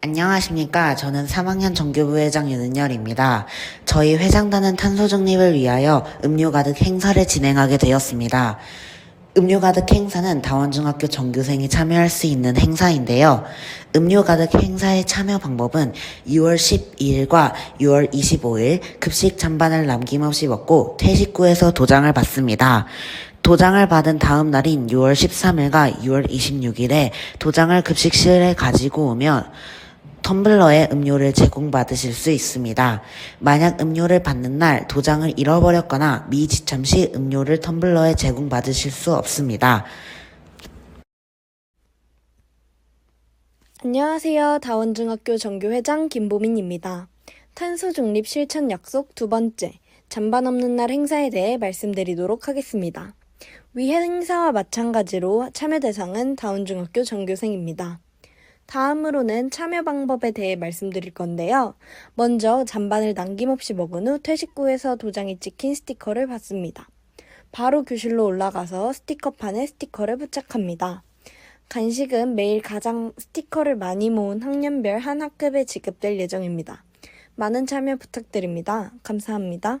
안녕하십니까. 저는 3학년 정교부회장 윤은열입니다. 저희 회장단은 탄소 중립을 위하여 음료 가득 행사를 진행하게 되었습니다. 음료 가득 행사는 다원중학교 전교생이 참여할 수 있는 행사인데요. 음료 가득 행사의 참여 방법은 6월 12일과 6월 25일 급식 잔반을 남김없이 먹고 퇴식구에서 도장을 받습니다. 도장을 받은 다음 날인 6월 13일과 6월 26일에 도장을 급식실에 가지고 오면 텀블러에 음료를 제공받으실 수 있습니다. 만약 음료를 받는 날 도장을 잃어버렸거나 미지참 시 음료를 텀블러에 제공받으실 수 없습니다. 안녕하세요. 다원중학교 정교회장 김보민입니다. 탄소 중립 실천 약속 두 번째, 잔반 없는 날 행사에 대해 말씀드리도록 하겠습니다. 위 행사와 마찬가지로 참여 대상은 다원중학교 전교생입니다. 다음으로는 참여 방법에 대해 말씀드릴 건데요. 먼저 잔반을 남김없이 먹은 후 퇴식구에서 도장이 찍힌 스티커를 받습니다. 바로 교실로 올라가서 스티커판에 스티커를 부착합니다. 간식은 매일 가장 스티커를 많이 모은 학년별 한 학급에 지급될 예정입니다. 많은 참여 부탁드립니다. 감사합니다.